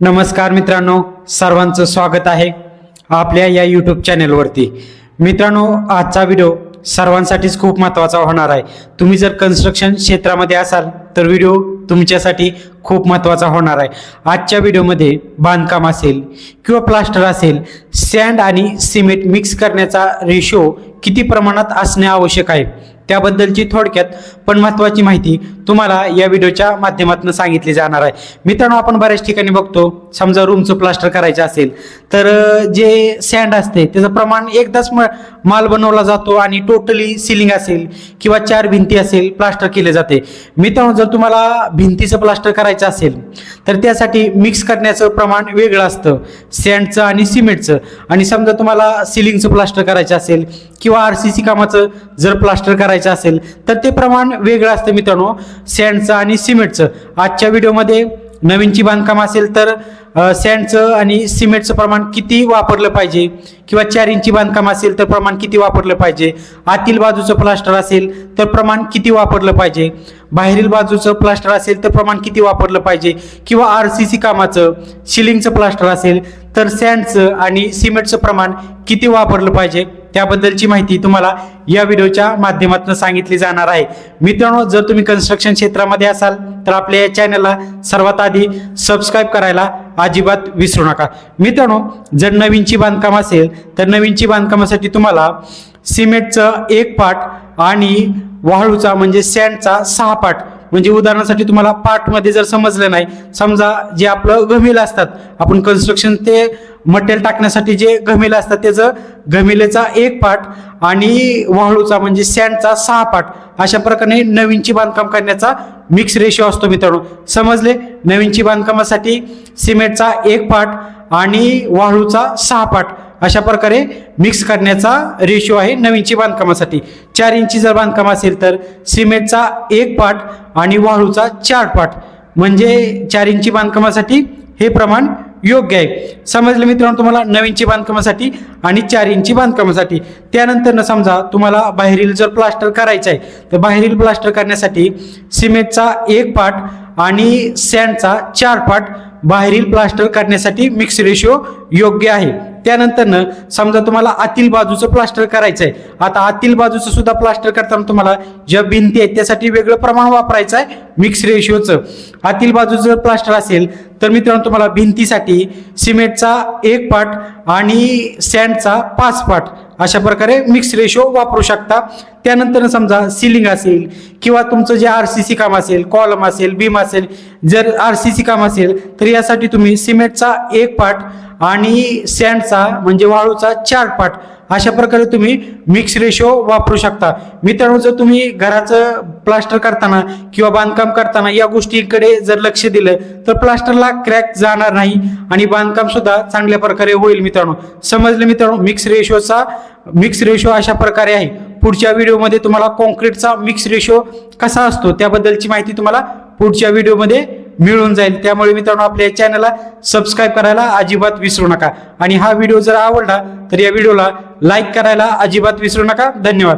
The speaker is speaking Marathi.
नमस्कार मित्रांनो सर्वांचं स्वागत आहे आपल्या या यूट्यूब चॅनेलवरती मित्रांनो आजचा व्हिडिओ सर्वांसाठीच खूप महत्त्वाचा होणार आहे. तुम्ही जर कन्स्ट्रक्शन क्षेत्रामध्ये असाल तर व्हिडिओ तुमच्यासाठी खूप महत्त्वाचा होणार आहे. आजच्या व्हिडिओमध्ये बांधकाम असेल किंवा प्लास्टर असेल सँड आणि सिमेंट मिक्स करण्याचा रेशो किती प्रमाणात असणे आवश्यक आहे? त्याबद्दलची थोडक्यात पण महत्त्वाची माहिती तुम्हाला या व्हिडिओच्या माध्यमातून सांगितली जाणार आहे. मित्रांनो आपण बऱ्याच ठिकाणी बघतो समजा रूमचं प्लास्टर करायचं असेल तर जे सँड असते त्याचं प्रमाण एकदाच म- माल बनवला जातो आणि टोटली सिलिंग असेल किंवा चार भिंती असेल प्लास्टर केले जाते. मित्रांनो जर तुम्हाला भिंतीचं प्लास्टर करायचं असेल तर त्यासाठी मिक्स करण्याचं प्रमाण वेगळं असतं सँडचं आणि सिमेंटचं आणि समजा तुम्हाला सिलिंगचं प्लास्टर करायचं असेल किंवा आर सी सी कामाचं जर प्लास्टर करायचं असेल तर ते प्रमाण वेगळं असतं मित्रांनो. सँडचं आणि सिमेंटचं. आजच्या व्हिडिओमध्ये नवीनची बांधकाम असेल तर सँडचं आणि सिमेंटचं प्रमाण किती वापरलं पाहिजे किंवा चार इंची बांधकाम असेल तर प्रमाण किती वापरलं पाहिजे? आतील बाजूचं प्लास्टर असेल तर प्रमाण किती वापरलं पाहिजे? बाहेरील बाजूचं प्लास्टर असेल तर प्रमाण किती वापरलं पाहिजे? किंवा आर सी सी कामाचं शिलिंगचं प्लास्टर असेल तर सँडचं आणि सिमेंटचं प्रमाण किती वापरलं पाहिजे? त्याबद्दलची माहिती तुम्हाला या व्हिडिओच्या माध्यमातून सांगितली जाणार आहे. मित्रांनो जर तुम्ही कन्स्ट्रक्शन क्षेत्रामध्ये असाल तर आपल्या या चॅनलला सर्वात आधी सबस्क्राईब करायला अजिबात विसरू नका. मित्रांनो जर नवीनची बांधकाम असेल तर नवीनची बांधकामासाठी तुम्हाला सिमेंटचं एक पाट आणि वाळूचा म्हणजे सँडचा सहा पाट म्हणजे उदाहरणासाठी तुम्हाला पार्टमध्ये जर समजलं नाही समजा जे आपलं गमिल असतात आपण कन्स्ट्रक्शन ते मटेरियल टाकण्यासाठी जे गमिलं असतात त्याचं गमिलेचा एक पाट आणि वाळूचा म्हणजे सँडचा सहा पाट अशा प्रकारे नवीनची बांधकाम करण्याचा मिक्स रेशो असतो मित्रांनो. समजले? नवीनची बांधकामासाठी सिमेंटचा एक पाट आणि वाळूचा सहा पाट अशा प्रकारे मिक्स करण्याचा रेशो आहे नवीनची बांधकामासाठी. चार इंची जर बांधकाम असेल तर सिमेंटचा एक पाट आणि वाळूचा चार पाट म्हणजे चार इंची बांधकामासाठी हे प्रमाण योग्य आहे. समजलं मित्रांनो तुम्हाला? नवीनची बांधकामासाठी आणि चार इंची बांधकामासाठी. त्यानंतर न समजा तुम्हाला बाहेरील जर प्लास्टर करायचं आहे तर बाहेरील प्लास्टर करण्यासाठी सिमेंटचा एक पाट आणि सँडचा चार पाट बाहेरील प्लास्टर करण्यासाठी मिक्स रेशो योग्य आहे. त्यानंतरनं समजा तुम्हाला आतील बाजूचं प्लास्टर करायचं आहे आता आतील बाजूचं सुद्धा प्लास्टर करताना तुम्हाला ज्या भिंती आहेत त्यासाठी वेगळं प्रमाण वापरायचं आहे मिक्स रेशिओचं आतील बाजूचं प्लास्टर असेल तर मित्रांनो तुम्हाला भिंतीसाठी सिमेंटचा एक पाट आणि सँडचा पाच पाट अशा प्रकारे मिक्स रेशो वापरू शकता. त्यानंतर समजा सिलिंग असेल किंवा तुमचं जे आर सी सी काम असेल कॉलम असेल बीम असेल जर आर सी सी काम असेल तर यासाठी तुम्ही सिमेंटचा एक पाट आणि सँडचा म्हणजे वाळूचा चार पाट अशा प्रकारे तुम्ही मिक्स रेशो वापरू शकता. मित्रांनो जर तुम्ही घराचं प्लास्टर करताना किंवा बांधकाम करताना या गोष्टीकडे जर लक्ष दिलं तर प्लास्टरला क्रॅक जाणार नाही आणि बांधकाम सुद्धा चांगल्या प्रकारे होईल मित्रांनो. समजलं मित्रांनो? मिक्स रेशोचा मिक्स रेशो अशा प्रकारे आहे. पुढच्या व्हिडिओमध्ये तुम्हाला कॉन्क्रीटचा मिक्स रेशो कसा असतो त्याबद्दलची माहिती तुम्हाला पुढच्या व्हिडिओमध्ये मिळून जाईल. त्यामुळे मित्रांनो आपल्या चॅनलला सबस्क्राईब करायला अजिबात विसरू नका. आणि हा व्हिडिओ जर आवडला तर या व्हिडिओला लाईक करायला अजिबात विसरू नका. धन्यवाद.